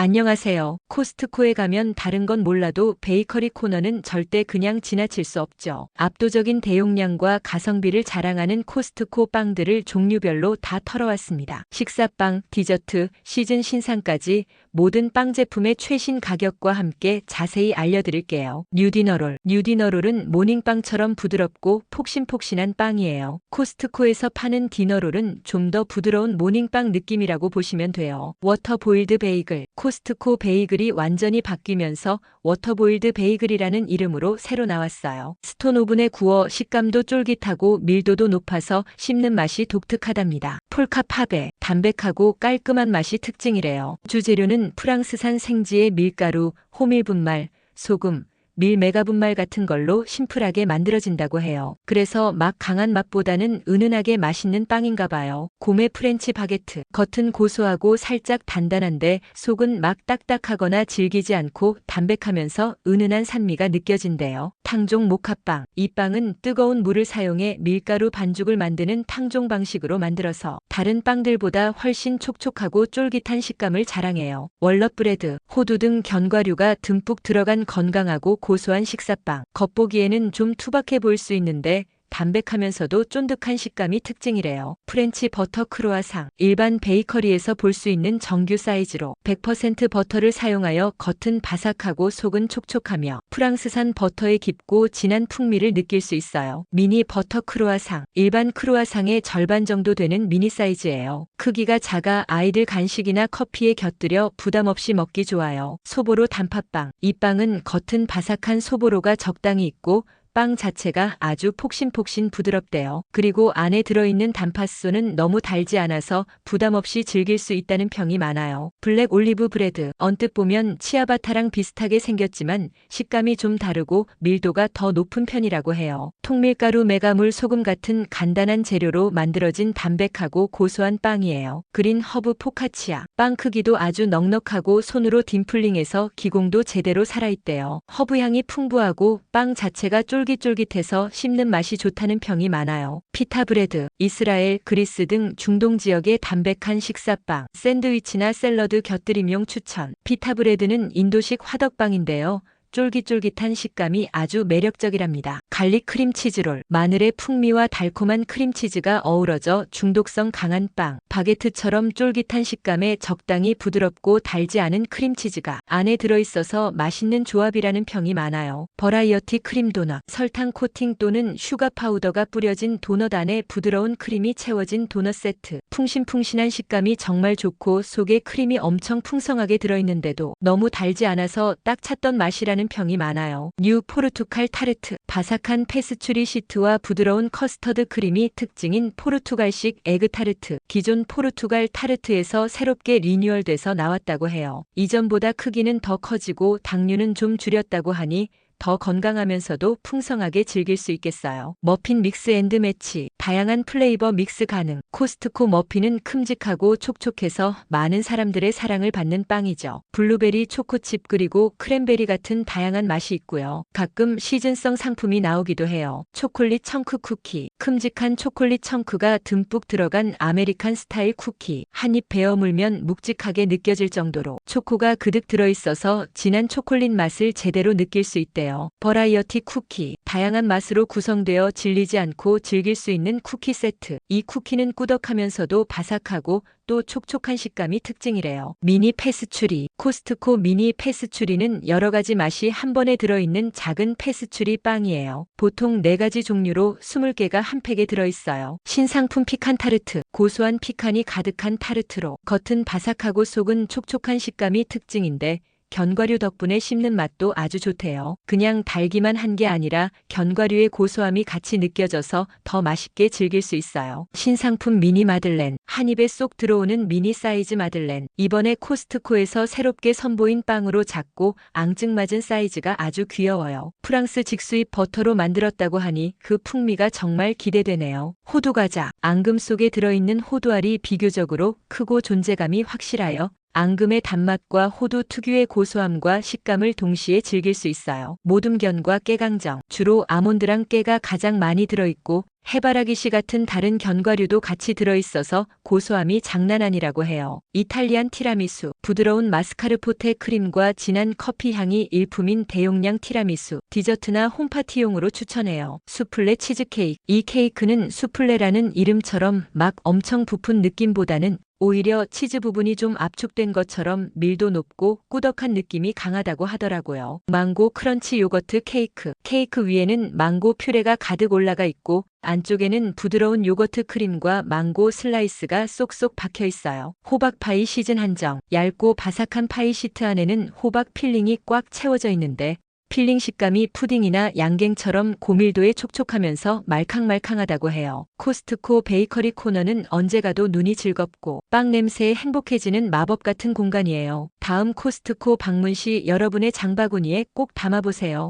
안녕하세요. 코스트코에 가면 다른 건 몰라도 베이커리 코너는 절대 그냥 지나칠 수 없죠. 압도적인 대용량과 가성비를 자랑하는 코스트코 빵들을 종류별로 다 털어왔습니다. 식사빵, 디저트, 시즌 신상까지 모든 빵 제품의 최신 가격과 함께 자세히 알려드릴게요. 뉴디너롤. 뉴디너롤은 모닝빵처럼 부드럽고 폭신폭신한 빵이에요. 코스트코에서 파는 디너롤은 좀 더 부드러운 모닝빵 느낌이라고 보시면 돼요. 워터보일드 베이글. 코스트코 베이글이 완전히 바뀌면서 워터보일드 베이글이라는 이름으로 새로 나왔어요. 스톤 오븐에 구워 식감도 쫄깃하고 밀도도 높아서 씹는 맛이 독특하답니다. 폴카 파베. 담백하고 깔끔한 맛이 특징이래요. 주재료는 프랑스산 생지의 밀가루, 호밀 분말, 소금, 밀 메가 분말 같은 걸로 심플하게 만들어진다고 해요. 그래서 막 강한 맛보다는 은은하게 맛있는 빵인가 봐요. 고메 프렌치 바게트. 겉은 고소하고 살짝 단단한데 속은 막 딱딱하거나 질기지 않고 담백하면서 은은한 산미가 느껴진대요. 탕종 모카빵. 이 빵은 뜨거운 물을 사용해 밀가루 반죽을 만드는 탕종 방식으로 만들어서 다른 빵들보다 훨씬 촉촉하고 쫄깃한 식감을 자랑해요. 월넛 브레드, 호두 등 견과류가 듬뿍 들어간 건강하고 고소한 식사빵. 겉보기에는 좀 투박해 보일 수 있는데 담백하면서도 쫀득한 식감이 특징이래요. 프렌치 버터 크로아상. 일반 베이커리에서 볼 수 있는 정규 사이즈로 100% 버터를 사용하여 겉은 바삭하고 속은 촉촉하며 프랑스산 버터의 깊고 진한 풍미를 느낄 수 있어요. 미니 버터 크로아상. 일반 크로아상의 절반 정도 되는 미니 사이즈예요. 크기가 작아 아이들 간식이나 커피에 곁들여 부담 없이 먹기 좋아요. 소보로 단팥빵. 이 빵은 겉은 바삭한 소보로가 적당히 있고 빵 자체가 아주 폭신폭신 부드럽대요. 그리고 안에 들어있는 단팥수는 너무 달지 않아서 부담 없이 즐길 수 있다는 평이 많아요. 블랙 올리브 브레드. 언뜻 보면 치아바타랑 비슷하게 생겼지만 식감이 좀 다르고 밀도가 더 높은 편이라고 해요. 통밀가루 메가물 소금 같은 간단한 재료로 만들어진 담백하고 고소한 빵이에요. 그린 허브 포카치아. 빵 크기도 아주 넉넉하고 손으로 딤플링해서 기공도 제대로 살아있대요. 허브 향이 풍부하고 빵 자체가 쫄 깃쫄깃해서 씹는 맛이 좋다는 평이 많아요. 피타 브레드, 이스라엘, 그리스 등 중동 지역의 담백한 식사빵, 샌드위치나 샐러드 곁들임용 추천. 피타 브레드는 인도식 화덕빵인데요. 쫄깃쫄깃한 식감이 아주 매력적이랍니다. 갈릭 크림치즈롤, 마늘의 풍미와 달콤한 크림치즈가 어우러져 중독성 강한 빵, 바게트처럼 쫄깃한 식감에 적당히 부드럽고 달지 않은 크림치즈가 안에 들어있어서 맛있는 조합이라는 평이 많아요. 버라이어티 크림 도넛, 설탕 코팅 또는 슈가 파우더가 뿌려진 도넛 안에 부드러운 크림이 채워진 도넛 세트. 풍신풍신한 식감이 정말 좋고 속에 크림이 엄청 풍성하게 들어있는데도 너무 달지 않아서 딱 찾던 맛이라는 평이 많아요. 뉴 포르투갈 타르트, 바삭한 페스츄리 시트와 부드러운 커스터드 크림이 특징인 포르투갈식 에그 타르트. 기존 포르투갈 타르트에서 새롭게 리뉴얼돼서 나왔다고 해요. 이전보다 크기는 더 커지고 당류는 좀 줄였다고 하니 더 건강하면서도 풍성하게 즐길 수 있겠어요. 머핀 믹스 앤드 매치. 다양한 플레이버 믹스 가능. 코스트코 머핀은 큼직하고 촉촉해서 많은 사람들의 사랑을 받는 빵이죠. 블루베리 초코칩 그리고 크랜베리 같은 다양한 맛이 있고요. 가끔 시즌성 상품이 나오기도 해요. 초콜릿 청크 쿠키. 큼직한 초콜릿 청크가 듬뿍 들어간 아메리칸 스타일 쿠키. 한 입 베어 물면 묵직하게 느껴질 정도로 초코가 그득 들어있어서 진한 초콜릿 맛을 제대로 느낄 수 있대요. 버라이어티 쿠키. 다양한 맛으로 구성되어 질리지 않고 즐길 수 있는 쿠키 세트. 이 쿠키는 꾸덕하면서도 바삭하고 또 촉촉한 식감이 특징이래요. 미니 페스츄리. 코스트코 미니 페스츄리는 여러 가지 맛이 한 번에 들어있는 작은 페스츄리 빵이에요. 보통 4가지 종류로 20개가 한 팩에 들어있어요. 신상품 피칸 타르트. 고소한 피칸이 가득한 타르트로 겉은 바삭하고 속은 촉촉한 식감이 특징인데 견과류 덕분에 씹는 맛도 아주 좋대요. 그냥 달기만 한 게 아니라 견과류의 고소함이 같이 느껴져서 더 맛있게 즐길 수 있어요. 신상품 미니 마들렌. 한 입에 쏙 들어오는 미니 사이즈 마들렌. 이번에 코스트코에서 새롭게 선보인 빵으로 작고 앙증맞은 사이즈가 아주 귀여워요. 프랑스 직수입 버터로 만들었다고 하니 그 풍미가 정말 기대되네요. 호두 과자. 앙금 속에 들어있는 호두알이 비교적으로 크고 존재감이 확실하여 앙금의 단맛과 호두 특유의 고소함과 식감을 동시에 즐길 수 있어요. 모둠견과 깨강정. 주로 아몬드랑 깨가 가장 많이 들어있고 해바라기 씨 같은 다른 견과류도 같이 들어있어서 고소함이 장난 아니라고 해요. 이탈리안 티라미수. 부드러운 마스카르포테 크림과 진한 커피 향이 일품인 대용량 티라미수. 디저트나 홈파티용으로 추천해요. 수플레 치즈케이크. 이 케이크는 수플레라는 이름처럼 막 엄청 부푼 느낌보다는 오히려 치즈 부분이 좀 압축된 것처럼 밀도 높고 꾸덕한 느낌이 강하다고 하더라고요. 망고 크런치 요거트 케이크. 케이크 위에는 망고 퓨레가 가득 올라가 있고 안쪽에는 부드러운 요거트 크림과 망고 슬라이스가 쏙쏙 박혀 있어요. 호박 파이 시즌 한정. 얇고 바삭한 파이 시트 안에는 호박 필링이 꽉 채워져 있는데 필링 식감이 푸딩이나 양갱처럼 고밀도에 촉촉하면서 말캉말캉하다고 해요. 코스트코 베이커리 코너는 언제 가도 눈이 즐겁고 빵 냄새에 행복해지는 마법 같은 공간이에요. 다음 코스트코 방문 시 여러분의 장바구니에 꼭 담아보세요.